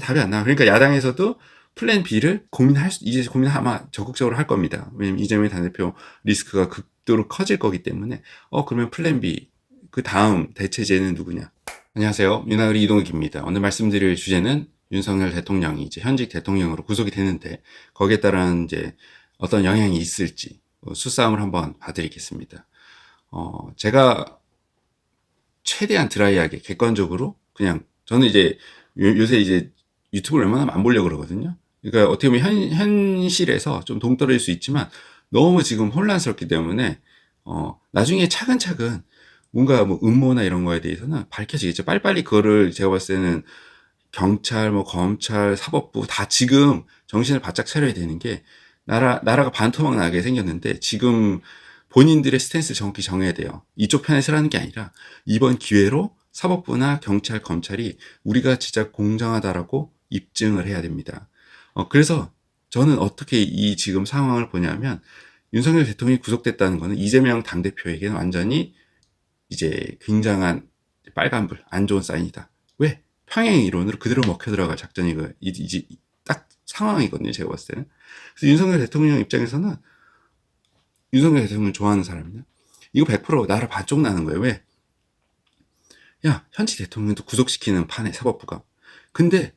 답이 안 나와. 그러니까 야당에서도 플랜 B를 고민할 수, 이제 고민 아마 적극적으로 할 겁니다. 왜냐면 이재명 당대표 리스크가 극도로 커질 거기 때문에, 어, 그러면 플랜 B, 그 다음 대체제는 누구냐. 안녕하세요. 윤하을이 이동욱입니다. 오늘 말씀드릴 주제는 윤석열 대통령이 이제 현직 대통령으로 구속이 되는데, 거기에 따른 이제 어떤 영향이 있을지, 어, 수싸움을 한번 봐드리겠습니다. 어, 제가 최대한 드라이하게 객관적으로 그냥 저는 이제 요, 요새 이제 유튜브를 웬만하면 안 보려고 그러거든요. 그러니까 어떻게 보면 현, 현실에서 좀 동떨어질 수 있지만 너무 지금 혼란스럽기 때문에 어, 나중에 차근차근 뭔가 뭐 음모나 이런 거에 대해서는 밝혀지겠죠. 빨리빨리 그거를 제가 봤을 때는 경찰, 뭐 검찰, 사법부 다 지금 정신을 바짝 차려야 되는 게 나라 나라가 반토막 나게 생겼는데 지금 본인들의 스탠스 정확히 정해야 돼요. 이쪽 편에 서라는 게 아니라 이번 기회로 사법부나 경찰, 검찰이 우리가 진짜 공정하다라고 입증을 해야 됩니다. 어, 그래서 저는 어떻게 이 지금 상황을 보냐면 윤석열 대통령이 구속됐다는 것은 이재명 당대표에게는 완전히 이제 굉장한 빨간불, 안 좋은 사인이다. 왜? 평행 이론으로 그대로 먹혀 들어갈 작전이 그, 이제 딱 상황이거든요. 제가 봤을 때는. 그래서 윤석열 대통령 입장에서는 윤석열 대통령 좋아하는 사람이냐? 이거 100% 나라 반쪽 나는 거예요. 왜? 야, 현직 대통령도 구속시키는 판에 사법부가. 근데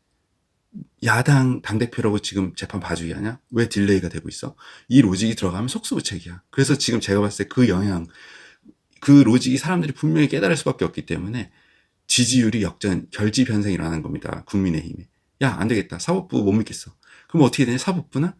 야당 당대표라고 지금 재판 봐주기 하냐? 왜 딜레이가 되고 있어? 이 로직이 들어가면 속수무책이야. 그래서 지금 제가 봤을 때 그 영향, 그 로직이 사람들이 분명히 깨달을 수밖에 없기 때문에 지지율이 역전, 결집 현상이 일어나는 겁니다. 국민의힘에. 야, 안 되겠다. 사법부 못 믿겠어. 그럼 어떻게 되냐? 사법부는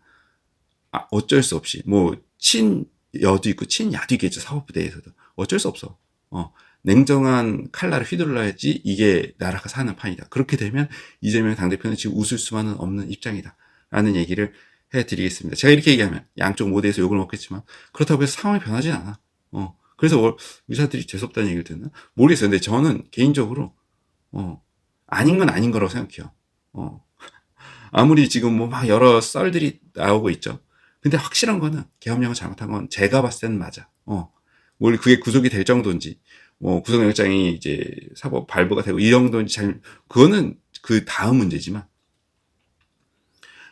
아, 어쩔 수 없이 뭐 친 여도 있고 친 야도 있겠죠. 사법부 내에서도. 어쩔 수 없어. 어. 냉정한 칼날을 휘둘러야지 이게 나라가 사는 판이다. 그렇게 되면 이재명 당대표는 지금 웃을 수만은 없는 입장이다. 라는 얘기를 해드리겠습니다. 제가 이렇게 얘기하면 양쪽 모두에서 욕을 먹겠지만 그렇다고 해서 상황이 변하진 않아. 어. 그래서 의사들이 재수없다는 얘기를 듣나? 모르겠어요. 근데 저는 개인적으로, 어, 아닌 건 아닌 거라고 생각해요. 어. 아무리 지금 뭐 막 여러 썰들이 나오고 있죠. 근데 확실한 거는 계엄령을 잘못한 건 제가 봤을 때는 맞아. 어. 뭘 그게 구속이 될 정도인지, 뭐 구속영장이 이제 사법 발부가 되고 이 정도인지 잘, 그거는 그 다음 문제지만.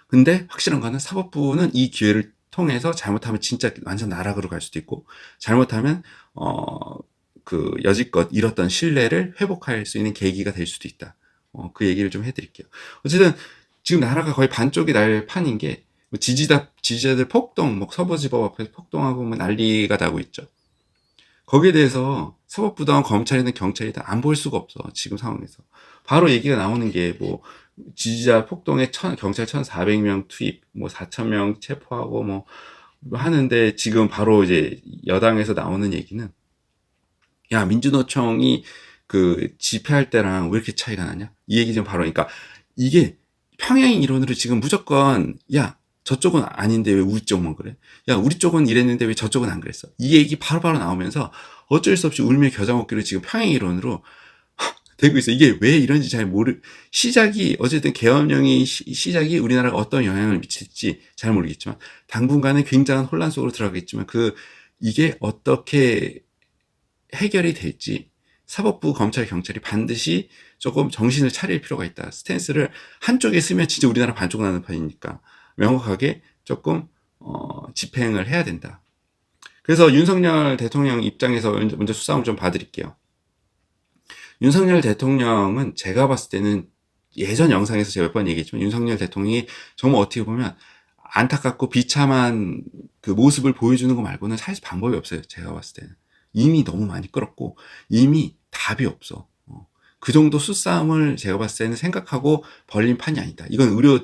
근데 확실한 거는 사법부는 이 기회를 통해서 잘못하면 진짜 완전 나락으로 갈 수도 있고, 잘못하면, 어, 그 여지껏 잃었던 신뢰를 회복할 수 있는 계기가 될 수도 있다. 어, 그 얘기를 좀 해드릴게요. 어쨌든 지금 나라가 거의 반쪽이 날 판인 게뭐 지지자 지지자들 폭동, 뭐 서부지법 앞에서 폭동하고 뭐 난리가 나고 있죠. 거기에 대해서 사법부든 검찰이든 경찰이든 안 볼 수가 없어 지금 상황에서 바로 얘기가 나오는 게 뭐 지지자 폭동에 천, 경찰 1,400명 투입, 뭐 4,000명 체포하고 뭐 하는데 지금 바로 이제 여당에서 나오는 얘기는 야 민주노총이 그 집회할 때랑 왜 이렇게 차이가 나냐? 이 얘기 좀 바로 그러니까 이게 평행 이론으로 지금 무조건 야 저쪽은 아닌데 왜 우리 쪽만 그래? 야 우리 쪽은 이랬는데 왜 저쪽은 안 그랬어? 이 얘기 바로 바로 나오면서 어쩔 수 없이 울며 겨자 먹기로 지금 평행 이론으로 되고 있어. 이게 왜 이런지 잘 모르. 시작이 어쨌든 계엄령이 시, 작이 우리나라가 어떤 영향을 미칠지 잘 모르겠지만 당분간은 굉장한 혼란 속으로 들어가겠지만 그 이게 어떻게 해결이 될지 사법부, 검찰, 경찰이 반드시 조금 정신을 차릴 필요가 있다. 스탠스를 한쪽에 쓰면 진짜 우리나라 반쪽 나는 판이니까 명확하게 조금 어, 집행을 해야 된다. 그래서 윤석열 대통령 입장에서 먼저 수상을 좀 봐드릴게요. 윤석열 대통령은 제가 봤을 때는 예전 영상에서 제가 몇 번 얘기했지만 윤석열 대통령이 정말 어떻게 보면 안타깝고 비참한 그 모습을 보여주는 거 말고는 사실 방법이 없어요. 제가 봤을 때는. 이미 너무 많이 끌었고 이미 답이 없어. 어. 그 정도 수싸움을 제가 봤을 때는 생각하고 벌린 판이 아니다. 이건 의료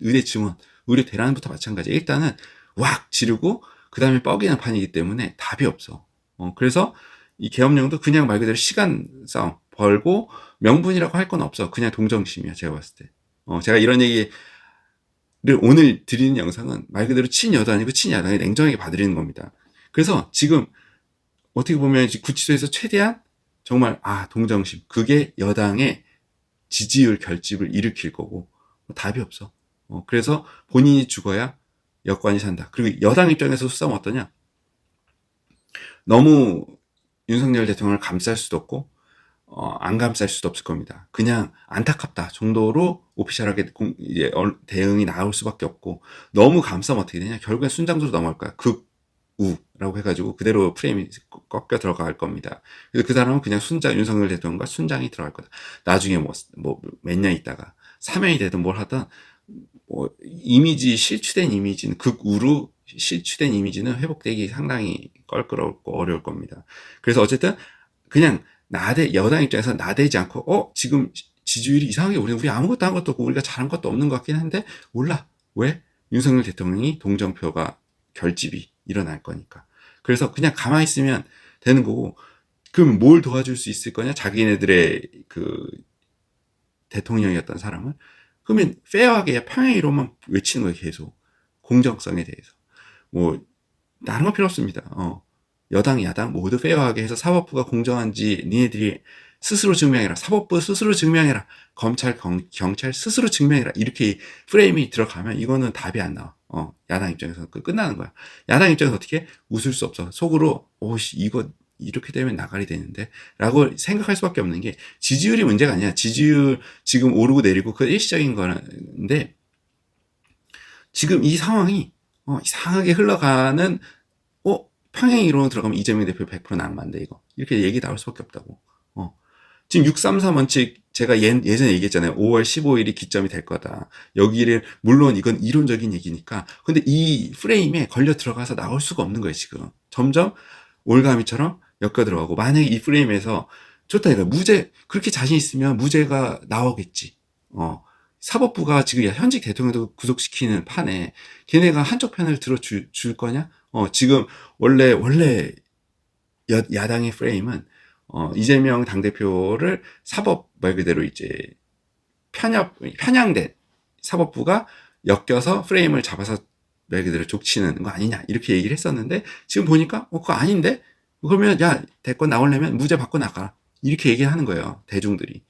의대 증원, 의료 대란부터 마찬가지. 일단은 왁 지르고 그 다음에 뻐기는 판이기 때문에 답이 없어. 어. 그래서 이 계엄령도 그냥 말 그대로 시간 싸움 벌고 명분이라고 할 건 없어. 그냥 동정심이야. 제가 봤을 때. 어. 제가 이런 얘기를 오늘 드리는 영상은 말 그대로 친여도 아니고 친야당에 냉정하게 봐드리는 겁니다. 그래서 지금 어떻게 보면 구치소에서 최대한 정말 아 동정심 그게 여당의 지지율 결집을 일으킬 거고 뭐 답이 없어. 어, 그래서 본인이 죽어야 여권이 산다. 그리고 여당 입장에서 수싸움 어떠냐? 너무 윤석열 대통령을 감쌀 수도 없고 어, 안 감쌀 수도 없을 겁니다. 그냥 안타깝다 정도로 오피셜하게 공- 이제 얼- 대응이 나올 수밖에 없고 너무 감싸면 어떻게 되냐 결국엔 순장수로 넘어갈 거야 극 우라고 해가지고 그대로 프레임이 꺾여 들어갈 겁니다. 그래서 그 사람은 그냥 순장 윤석열 대통령과 순장이 들어갈 거다. 나중에 뭐 뭐 몇 년 있다가 사면이 되든 뭘 하든 뭐 이미지 실추된 이미지는 극우로 실추된 이미지는 회복되기 상당히 껄끄럽고 어려울 겁니다. 그래서 어쨌든 그냥 나대 여당 입장에서 나대지 않고 어 지금 지지율이 이상하게 우리 우리 아무것도 한 것도 없고 우리가 잘한 것도 없는 것 같긴 한데 몰라. 왜? 윤석열 대통령이 동정표가 결집이 일어날 거니까. 그래서 그냥 가만히 있으면 되는 거고 그럼 뭘 도와줄 수 있을 거냐? 자기네들의 그 대통령이었던 사람을 그러면 페어하게 평행이로만 외치는 거예요 계속 공정성에 대해서 뭐 다른 건 필요 없습니다. 어. 여당 야당 모두 페어하게 해서 사법부가 공정한지 니네들이 스스로 증명해라. 사법부 스스로 증명해라. 검찰 경, 경찰 스스로 증명해라. 이렇게 프레임이 들어가면 이거는 답이 안 나와. 어, 야당 입장에서 그 끝나는 거야. 야당 입장에서 어떻게 웃을 수 없어. 속으로 오씨 이거 이렇게 되면 나가리 되는데 라고 생각할 수밖에 없는 게 지지율이 문제가 아니야. 지지율 지금 오르고 내리고 그 일시적인 거는데 지금 이 상황이 어, 이상하게 흘러가는 어 평행 이론으로 들어가면 이재명 대표 100% 낭만데 이거 이렇게 얘기 나올 수밖에 없다고. 어. 지금 633 원칙 제가 예, 예전에 얘기했잖아요. 5월 15일이 기점이 될 거다. 여기를 물론 이건 이론적인 얘기니까 근데 이 프레임에 걸려 들어가서 나올 수가 없는 거예요 지금. 점점 올가미처럼 엮여 들어가고 만약에 이 프레임에서 좋다 이거 무죄 그렇게 자신 있으면 무죄가 나오겠지. 어. 사법부가 지금 현직 대통령도 구속시키는 판에 걔네가 한쪽 편을 들어줄 줄 거냐? 어, 지금 원래 원래 여, 야당의 프레임은 어, 이재명 당 대표를 사법 말 그대로 이제 편협 편향된 사법부가 엮여서 프레임을 잡아서 말 그대로 족치는 거 아니냐 이렇게 얘기를 했었는데 지금 보니까 어 그거 아닌데 그러면 야 대권 나오려면 무죄 받고 나가. 이렇게 얘기하는 거예요 대중들이.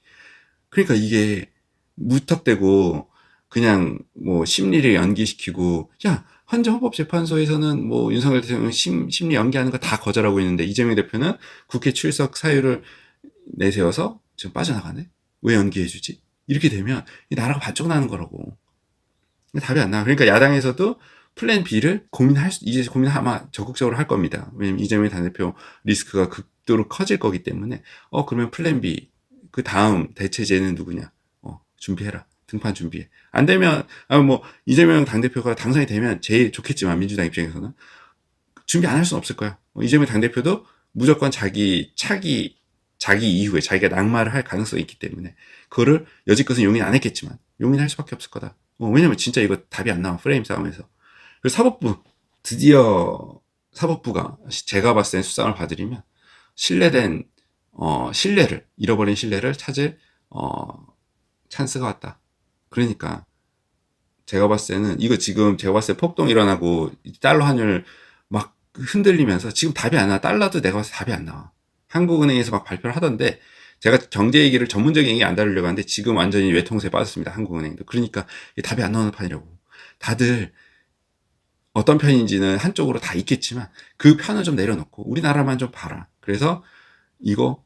그러니까 이게 무턱대고 그냥 뭐 심리를 연기시키고 야 헌재헌법재판소에서는 뭐 윤석열 대통령 심, 심리 연기하는 거 다 거절하고 있는데 이재명 대표는 국회 출석 사유를 내세워서 지금 빠져나가네? 왜 연기해주지? 이렇게 되면 이 나라가 반쪽 나는 거라고. 답이 안 나와. 그러니까 야당에서도 플랜 B를 고민할 수, 이제 고민 아마 적극적으로 할 겁니다. 왜냐면 이재명 당대표 리스크가 극도로 커질 거기 때문에, 어, 그러면 플랜 B, 그 다음 대체제는 누구냐? 어, 준비해라. 등판 준비해. 안 되면, 아, 뭐, 이재명 당대표가 당선이 되면 제일 좋겠지만, 민주당 입장에서는. 준비 안 할 수는 없을 거야. 어, 이재명 당대표도 무조건 자기 차기, 자기 이후에 자기가 낙마를 할 가능성이 있기 때문에, 그거를 여지껏은 용인 안 했겠지만, 용인할 수밖에 없을 거다. 어, 왜냐면 진짜 이거 답이 안 나와. 프레임 싸움에서. 그리고 사법부 드디어 사법부가 제가 봤을 땐 수상을 받으려면 신뢰된 어 신뢰를 잃어버린 신뢰를 찾을 어 찬스가 왔다. 그러니까 제가 봤을 때는 이거 지금 제가 봤을 때 폭동 일어나고 달러 환율 막 흔들리면서 지금 답이 안 나와. 달러도 내가 봤을 때 답이 안 나와. 한국은행에서 막 발표를 하던데 제가 경제 얘기를 전문적인 얘기 안 다루려고 하는데 지금 완전히 외통수에 빠졌습니다. 한국은행도. 그러니까 답이 안 나오는 판이라고. 다들 어떤 편인지는 한쪽으로 다 있겠지만 그 편을 좀 내려놓고 우리나라만 좀 봐라. 그래서 이거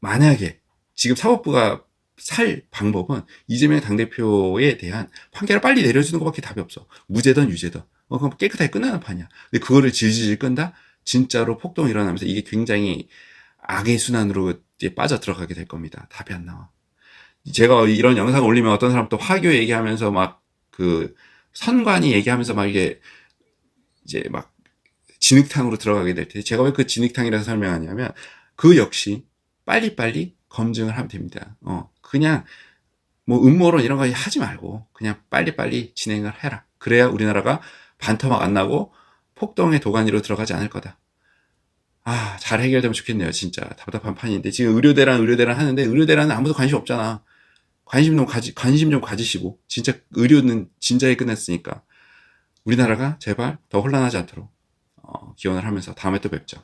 만약에 지금 사법부가 살 방법은 이재명 당대표에 대한 판결을 빨리 내려주는 것밖에 답이 없어. 무죄든 유죄든. 어, 그럼 깨끗하게 끝나는 판이야. 근데 그거를 질질 끈다? 진짜로 폭동이 일어나면서 이게 굉장히 악의 순환으로 빠져 들어가게 될 겁니다. 답이 안 나와. 제가 이런 영상 올리면 어떤 사람 또 화교 얘기하면서 막 그 선관위 얘기하면서 막 이게 이제 막 진흙탕으로 들어가게 될 텐데 제가 왜 그 진흙탕이라고 설명하냐면 그 역시 빨리빨리 검증을 하면 됩니다. 어, 그냥 뭐 음모론 이런 거 하지 말고 그냥 빨리빨리 진행을 해라. 그래야 우리나라가 반토막 안 나고 폭동의 도가니로 들어가지 않을 거다. 아, 잘 해결되면 좋겠네요. 진짜 답답한 판인데 지금 의료대란 의료대란 하는데 의료대란은 아무도 관심 없잖아. 관심 좀 가지 관심 좀 가지시고 진짜 의료는 진작에 끝났으니까 우리나라가 제발 더 혼란하지 않도록 어, 기원을 하면서 다음에 또 뵙죠.